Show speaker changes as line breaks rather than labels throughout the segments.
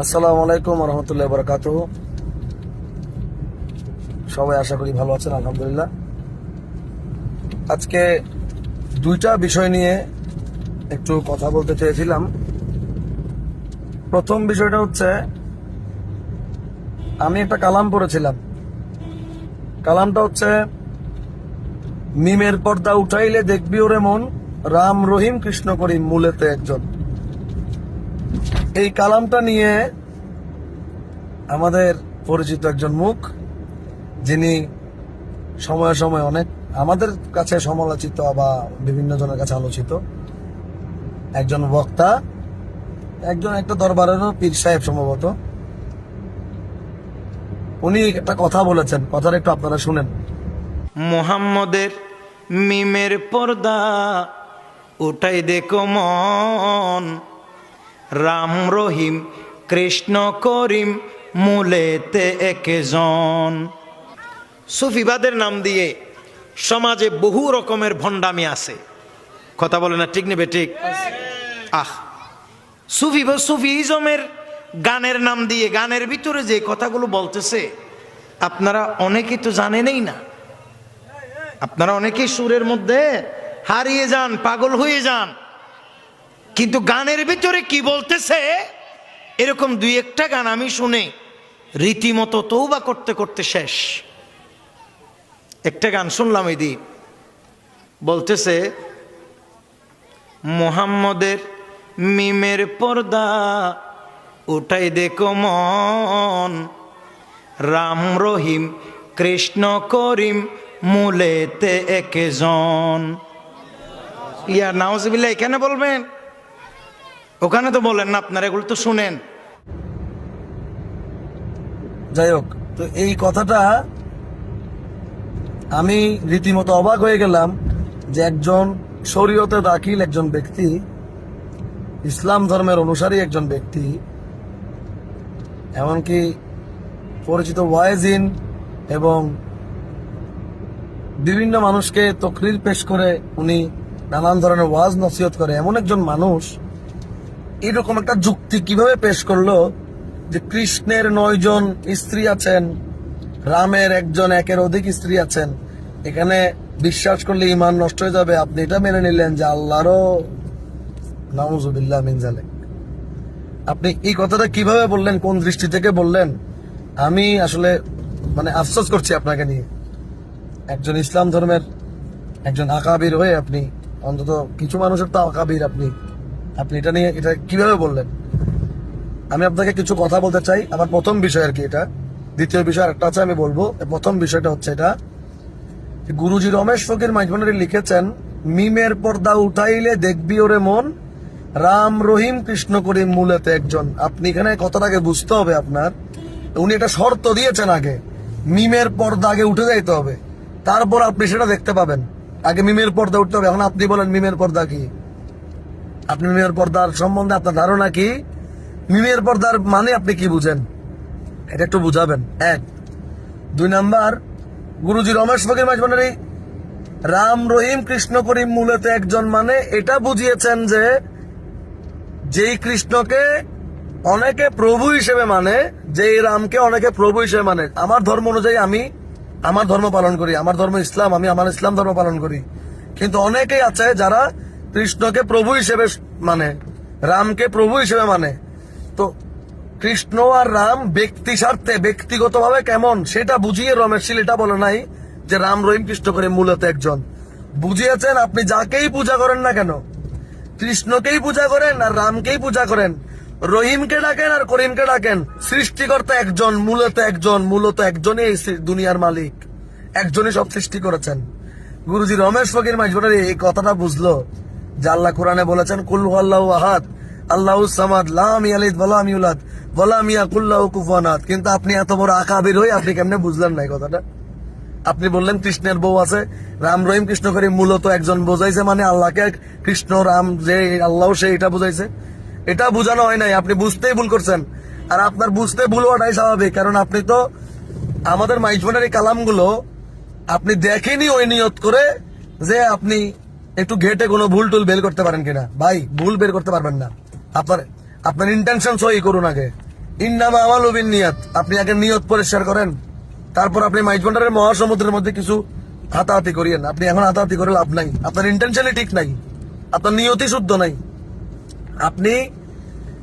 আসসালামু আলাইকুম রহমতুল্লাহ বরকাত সবাই আশা করি ভালো আছেন, আলহামদুলিল্লাহ। আজকে দুইটা বিষয় নিয়ে একটু কথা বলতে চেয়েছিলাম। প্রথম বিষয়টা হচ্ছে, আমি একটা কালাম পড়েছিলাম। কালামটা হচ্ছে, মিমের পর্দা উঠাইলে দেখবি ওরে মন, রাম রহিম কৃষ্ণ করিম মূলেতে একজন। এই কালামটা নিয়ে আমাদের পরিচিত একজন মুখ, যিনি সময়ে সময়ে অনেক আমাদের কাছে সমালোচিত বা বিভিন্ন জনের কাছে আলোচিত। একজন বক্তা, একজন একটা দরবারেরও পীর সাহেব সম্ভবত। উনি একটা কথা বলেছেন, কথাটা একটু আপনারা শুনেন।
মোহাম্মদের মিমের পর্দা, উঠাই দেখো মন। রাম রহিম, কৃষ্ণ করিম, মূলেতে একেজন। সুফিবাদের নাম দিয়ে সমাজে বহু রকমের ভণ্ডামি আছে। কথা বলে না, ঠিক নেবে, ঠিক? আহ! সুফি সুফিজমের গানের নাম দিয়ে, গানের ভিতরে যে কথাগুলো বলতেছে, আপনারা অনেকেই তো জানেনই না। আপনারা অনেকেই সুরের মধ্যে হারিয়ে যান, পাগল হয়ে যান। কিন্তু গানের ভিতরে কি বলতেছে? এরকম দুই একটা গান আমি শুনে রীতিমতো তৌবা করতে করতে শেষ। একটা গান শুনলাম এই দিন। বলতেছে, মোহাম্মদের মিমের পর্দা উঠাই দেখো মন। রাম রহিম, কৃষ্ণ করিম মূলেতে একেজন। ইয়া নাওজবিল্লা এখানে বলবেন? ওখানে তো বলেন না আপনারা, এগুলো তো শুনেন।
যাই হোক, তো এই কথাটা আমি রীতিমতো অবাক হয়ে গেলাম যে একজন শরীয়তে দাখিল একজন ব্যক্তি, ইসলাম ধর্মের অনুসারী একজন ব্যক্তি, এমনকি পরিচিত ওয়াইজিন এবং বিভিন্ন মানুষকে তকরির পেশ করে উনি নানান ধরনের ওয়াজ নসিহত করে। এমন একজন মানুষ এরকম একটা যুক্তি কীভাবে পেশ করল যে কৃষ্ণের নয়জন স্ত্রী আছেন, রামের একজন একের অধিক স্ত্রী আছেন? এখানে বিশ্বাস করলে ইমান নষ্ট হয়ে যাবে। আপনি এটা মেনে নিলেন যে আল্লাহরও নাউজুবিল্লাহ মিনজালেক আপনি এই কথাটা কীভাবে বললেন? কোন দৃষ্টি থেকে বললেন? আমি আসলে মানে আফসোস করছি আপনাকে নিয়ে। একজন ইসলাম ধর্মের একজন আকাবির হয়ে আপনি, অন্তত কিছু মানুষের তো আকাবির আপনি। আপনি এটা নিয়ে এটা কীভাবে বললেন? আমি আপনাকে কিছু কথা বলতে চাই। আমার প্রথম বিষয় আর কি এটা। দ্বিতীয় বিষয় একটা আছে, আমি বলব। প্রথম বিষয়টা হচ্ছে এটা। গুরুজি রমেশ ফকির মাইজমানারি লিখেছেন, মিমের পর্দা উঠাইলে দেখবি ওরে মন। রাম রহিম কৃষ্ণ করিম মূলেতে একজন। আপনি এখানে কথাটাকে বুঝতে হবে আপনার। উনি একটা শর্ত দিয়েছেন আগে। মিমের পর্দা আগে উঠে যাইতে হবে। তারপর আপনি সেটা দেখতে পাবেন। আগে মিমের পর্দা উঠতে হবে। এখন আপনি বলেন, মিমের পর্দা কি? আপনি মিমের পর্দার সম্বন্ধে আপনার ধারণা কি? মিমের পর্দার মানে আপনি কি বুঝেন? এটা একটু বুঝাবেন। এক। দুই নাম্বার, গুরুজি রমেশ ফকির মাঝবানারি রাম রহিম কৃষ্ণ করিম মূলত একজন মানে এটা বুঝিয়েছেন যে যেই কৃষ্ণকে অনেকে প্রভু হিসেবে মানে যেই রামকে অনেকে প্রভু হিসেবে মানে। আমার ধর্ম অনুযায়ী আমি আমার ধর্ম পালন করি, আমার ধর্ম ইসলাম, আমি আমার ইসলাম ধর্ম পালন করি। কিন্তু অনেকেই আছে যারা কৃষ্ণকে প্রভু হিসেবে মানে রামকে প্রভু হিসেবে মানে। তো কৃষ্ণ আর রাম ব্যক্তি স্বার্থে ব্যক্তিগতভাবে কেমন, সেটা বুঝিয়ে রমেশ এটা বলে নাই যে রাম রহিম কৃষ্ণ করে মূলত একজন। বুঝিয়েছেন, আপনি যাকেই পূজা করেন না কেন, কৃষ্ণকেই পূজা করেন আর রামকেই পূজা করেন। রহিমকে ডাকেন আর করিমকে ডাকেন। সৃষ্টিকর্তা একজন, মূলত একজন, মূলত একজনই দুনিয়ার মালিক। একজনই সব সৃষ্টি করেছেন। গুরুজি রমেশ ফকির মাঝবনের এই কথাটা বুঝলো। আল্লাহ কোরআনে বলেছেন, কুল আল্লাহ আহাদ, আল্লাহ সামাদ কিন্তু আপনি এত বড় আকাবির হয়ে আপনি কেমনে বুঝলেন না কথাটা? আপনি বললেন, কৃষ্ণের বউ আছে, রাম রহিম কৃষ্ণ করে, মূলত একজন বোঝাইছে মানে আল্লাহকে কৃষ্ণ, রাম যে আল্লাহ সে এটা বুঝাইছে। এটা বোঝানো হয় নাই, আপনি বুঝতেই ভুল করছেন। আর আপনার বুঝতে ভুল হওয়াটাই স্বাভাবিক, কারণ আপনি তো আমাদের মাইজমানের এই কালামগুলো আপনি দেখেনি ওই নিয়ত করে যে আপনি একটু ঘেটে কোনো ভুল টুল বের করতে পারেন কিনা? ভাই, ভুল বের করতে পারবেন না। আপনার আপনার ইন্টেনশন সই করুন আগে। ইন্নামা আমাল উবিন নিয়াত আপনি আগে নিয়ত পরিষ্কার করেন। তারপর আপনি মাইজভান্ডারের মহাসমুদ্রের মধ্যে কিছু হাতাহাতি করিয়েন। আপনি এখন হাতাহাতি করে লাভ নাই। আপনার ইন্টেনশনই ঠিক নাই। আপনার নিয়তি শুদ্ধ নাই। আপনি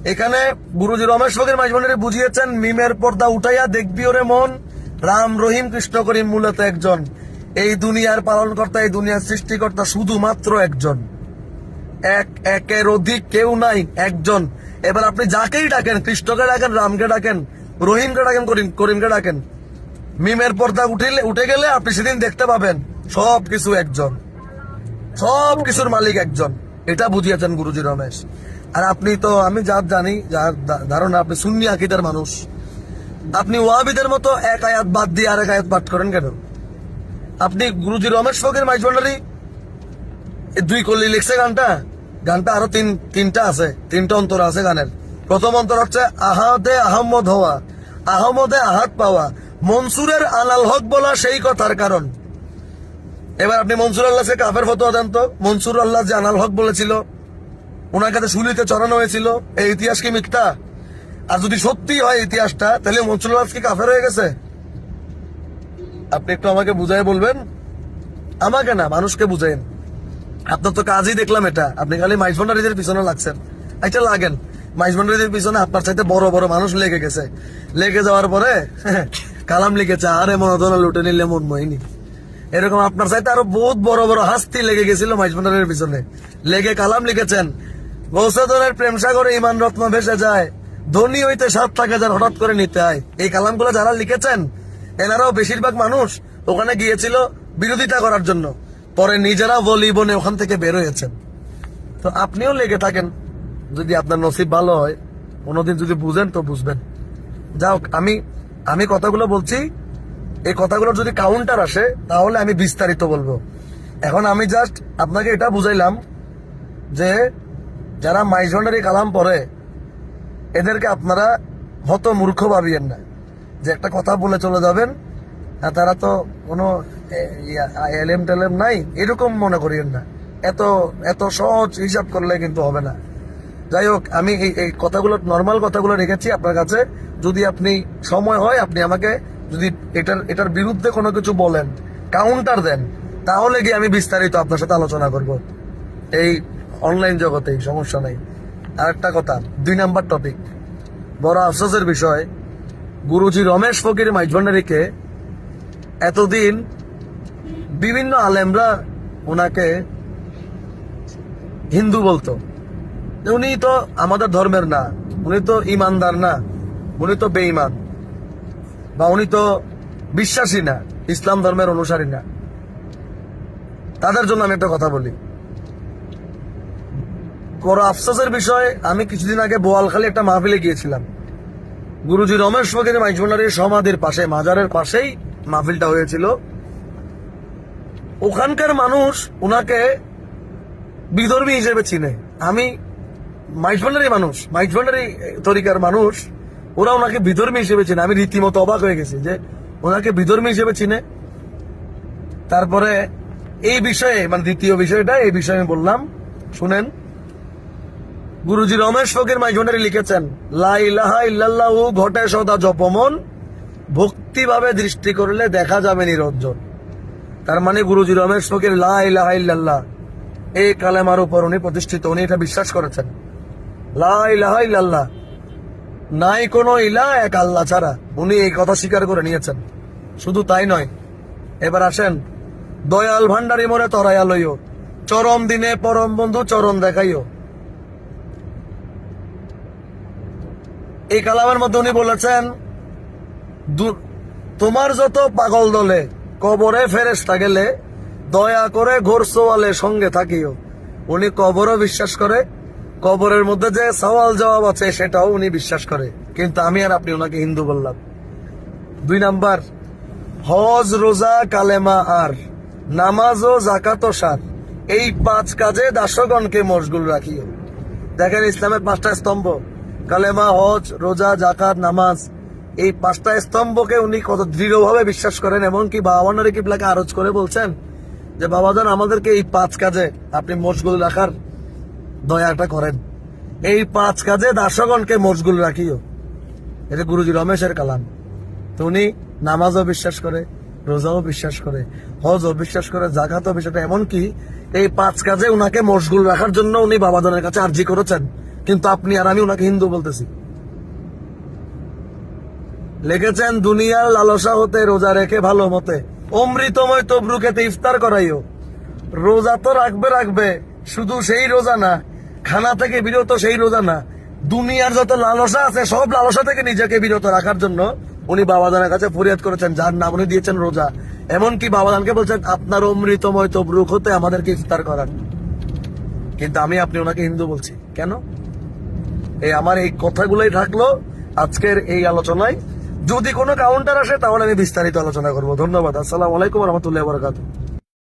এখানে গুরুজি রমেশ ফকির মাইজভান্ডারে বুঝিয়েছেন, মিমের পর্দা উঠাইয়া দেখবি ওরে মন। রাম রহিম কৃষ্ণ করিম মূলত একজন। এই দুনিয়ার পালনকর্তা, এই দুনিয়ার সৃষ্টিকর্তা শুধুমাত্র একজন। এক, একের অধিক কেউ নাই, একজন। এবার আপনি যাকেই ডাকেন, কৃষ্ণকে ডাকেন, রামকে ডাকেন, রহিমকে ডাকেন, করিম, করিমকে ডাকেন, মিমের পর্দা উঠিলে উঠে গেলে আপনি সেদিন দেখতে পাবেন সব কিছু একজন। সব কিছুর মালিক একজন। এটা বুঝিয়েছেন গুরুজি রমেশ। আর আপনি তো, আমি যা জানি যার ধারণা, আপনি সুন্নি আকিদের মানুষ। আপনি ওয়াবিদের মতো এক আয়াত বাদ দিয়ে আর এক আয়াত পাঠ করেন কেন? আপনি গুরুজি রমেশ ফকির মাইজভান্ডারি এই দুই কলি লিখছে গানটা। গানটা আরও তিন, তিনটা আছে, তিনটা অন্তর আছে গানের। প্রথম অন্তর হচ্ছে, আহাদে আহমদ হওয়া আহমদে আহাত পাওয়া, মনসুরের আলাল হক বলা সেই কথার কারণ। এবার আপনি মনসুর আল্লাহকে কাফের ফতোয়া দেন তো। মনসুর আল্লাহ যে আনাল হক বলেছিল, ওনার কাছে শুলিতে চড়ানো হয়েছিল, এই ইতিহাস কি মিথ্যা? আর যদি সত্যি হয় ইতিহাসটা, তাহলে মনসুর আল্লাহ কি কাফের হয়ে গেছে? আপনি একটু আমাকে বুঝাই বলবেন? আমাকে না, মানুষকে বুঝাইন। আপনার তো কাজই দেখলাম এটা। আপনি খালি মাইজ ভান্ডারিদের পিছনে লাগছেন। এটা লাগেন। মাইজ ভান্ডারিদের পিছনে আপনার চাইতে বড় বড় মানুষ লেগে গেছে। লেগে যাওয়ার পরে, কালাম লিখেছে, আরে মনোদনা লুটে নিলে মন মহিনী এরকম আপনার চাইতে আরও বহুত বড় বড় হাস্তি লেগে গেছিল মাইজ ভান্ডারের পিছনে। লেগে কালাম লিখেছেন, গৌসাদনের প্রেম সাগরে ইমান রত্ন ভেসে যায়। ধনী হইতে সাত টাকা যার হঠাৎ করে নিতে হয়। এই কালামগুলো যারা লিখেছেন এনারাও বেশিরভাগ মানুষ ওখানে গিয়েছিল বিরোধিতা করার জন্য। পরে নিজেরা বলি বনে ওখান থেকে বের হয়েছেন। তো আপনিও লেগে থাকেন। যদি আপনার নসিব ভালো হয়, কোনোদিন যদি বুঝেন তো বুঝবেন। যাও আমি আমি কথাগুলো বলছি। এই কথাগুলোর যদি কাউন্টার আসে, তাহলে আমি বিস্তারিত বলব। এখন আমি জাস্ট আপনাকে এটা বুঝাইলাম যে, যারা মাইজন্ডারি কালাম পড়ে এদেরকে আপনারা হত মূর্খ ভাবিয়েন না। যে একটা কথা বলে চলে যাবেন তারা তো কোনো এলএম টেলেম নাই, এরকম মনে করিয়েন না। এত এত সহজ হিসাব করলে কিন্তু হবে না। যাই হোক, আমি এই এই কথাগুলো নর্মাল কথাগুলো রেখেছি আপনার কাছে। যদি আপনি সময় হয়, আপনি আমাকে যদি এটার এটার বিরুদ্ধে কোনো কিছু বলেন কাউন্টার দেন, তাহলে গিয়ে আমি বিস্তারিত আপনার সাথে আলোচনা করব। এই অনলাইন জগতে সমস্যা নেই। আর একটা কথা, দুই নাম্বার টপিক বড় আফসোসের বিষয় গুরুজি রমেশ ফকির মাইজভান্ডারিকে এতদিন বিভিন্ন আলেমরা ওনাকে হিন্দু বলতো। উনি তো আমাদের ধর্মের না, উনি তো ইমানদার না, উনি তো বেঈমান, বা উনি তো বিশ্বাসী না, ইসলাম ধর্মের অনুসারী না। তাদের জন্য আমি একটা কথা বলি। বড় আফসোসের বিষয়, আমি কিছুদিন আগে বোয়ালখালী একটা মাহফিলে গিয়েছিলাম। গুরুজি রমেশ ফকির মাইজভান্ডারির সমাধির পাশে, মাজারের পাশেই মাহফিলটা হয়েছিল। ওখানকার মানুষ ওনাকে বিধর্মী হিসেবে চিনে। আমি মাইজভান্ডারি মানুষ মাইজভান্ডারি তরিকার মানুষ, ওরা ওনাকে বিধর্মী হিসেবে চিনে। আমি রীতিমতো অবাক হয়ে গেছি যে ওনাকে বিধর্মী হিসেবে চিনে। তারপরে এই বিষয়ে মানে দ্বিতীয় বিষয়টা, এই বিষয়ে আমি বললাম, শুনেন। গুরুজি রমেশ ফকির মাইজভান্ডারি লিখেছেন, লা ইলাহা ইল্লাল্লাহু ঘটে সদা জপমন, ভক্তিভাবে দৃষ্টি করলে দেখা যাবে নিরঞ্জন। তার মানে গুরুজি রমেশ ফকির, লা ইলাহা ইল্লাল্লাহ। এই কালেমার উপর উনি প্রতিষ্ঠিত, উনি এটা বিশ্বাস করেছেন। লা ইলাহা ইল্লাল্লাহ। নাই কোনো ইলা, এক আল্লাহ ছাড়া। উনি এই কথা স্বীকার করে নিয়েছেন। শুধু তাই নয়, এবার আসেন, দয়াল ভান্ডারি মরে তরাইয়া লইও, চরম দিনে পরম বন্ধু চরম দেখাইও। এই কালামের মধ্যে উনি বলেছেন তোমার যত পাগল দলে কবরে ফেরেস্তা গেলে দয়া করে ঘোর সোয়ালে সঙ্গে থাকিও। উনি কবরও বিশ্বাস করে, কবরের মধ্যে যে সওয়াল জবাব আছে সেটাও উনি বিশ্বাস করে। কিন্তু আমি আর আপনি ওনাকে হিন্দু বললাম। দুই নাম্বার, হজ, রোজা, কালেমা আর নামাজ ও জাকাত সার, এই পাঁচ কাজে দাসগণকে মশগুল রাখিও। দেখেন ইসলামের পাঁচটা স্তম্ভ। কালেমা, হজ, রোজা জাকাত নামাজ, এই পাঁচটা স্তম্ভকে উনি কত দৃঢ়ভাবে বিশ্বাস করেন, এমনকি বাবানারে কিবলাকে আরজ করে বলছেন যে, বাবাজান, আমাদেরকে এই পাঁচ কাজে আপনি মশগুল রাখার দয়াটা করেন। এই পাঁচ কাজে দাসগণকে মশগুল রাখিও। এটা গুরুজি রমেশের কালাম। তো উনি নামাজও বিশ্বাস করে, রোজাও বিশ্বাস করে, হজও বিশ্বাস করে জাকাতও বিশ্বাস করে, এমনকি এই পাঁচ কাজে উনাকে মশগুল রাখার জন্য উনি বাবাজনের কাছে আর্জি করেছেন। কিন্তু আপনি আর আমি উনাকে হিন্দু বলতেছি। লিখেছেন, দুনিয়ার লালসা হতে রোজা রেখে ভালো মতে। অমৃতময় তবরুকেতে ইফতার করাইও। রোজা তো রাখবে রাখবে। শুধু সেই রোজা না, খানা থেকে বিরত সেই রোজা না। দুনিয়ার যত লালসা আছে, সব লালসা থেকে নিজেকে বিরত রাখার জন্য উনি বাবাদানের কাছে ফরিয়াদ করেছেন, যার নাম উনি দিয়েছেন রোজা। এমনকি বাবাদানকে বলছেন, আপনার অমৃতময় তবরুক হতে আমাদেরকে ইফতার করান। কিন্তু আমি, আপনি ওনাকে হিন্দু বলছি। কেন? এই আমার এই কথাগুলোই থাকল আজকের এই আলোচনায়। যদি কোনো কাউন্টার আসে, তাহলে আমি বিস্তারিত আলোচনা করব। ধন্যবাদ। আসসালামু আলাইকুম রহমতুল্লাহ বরকাত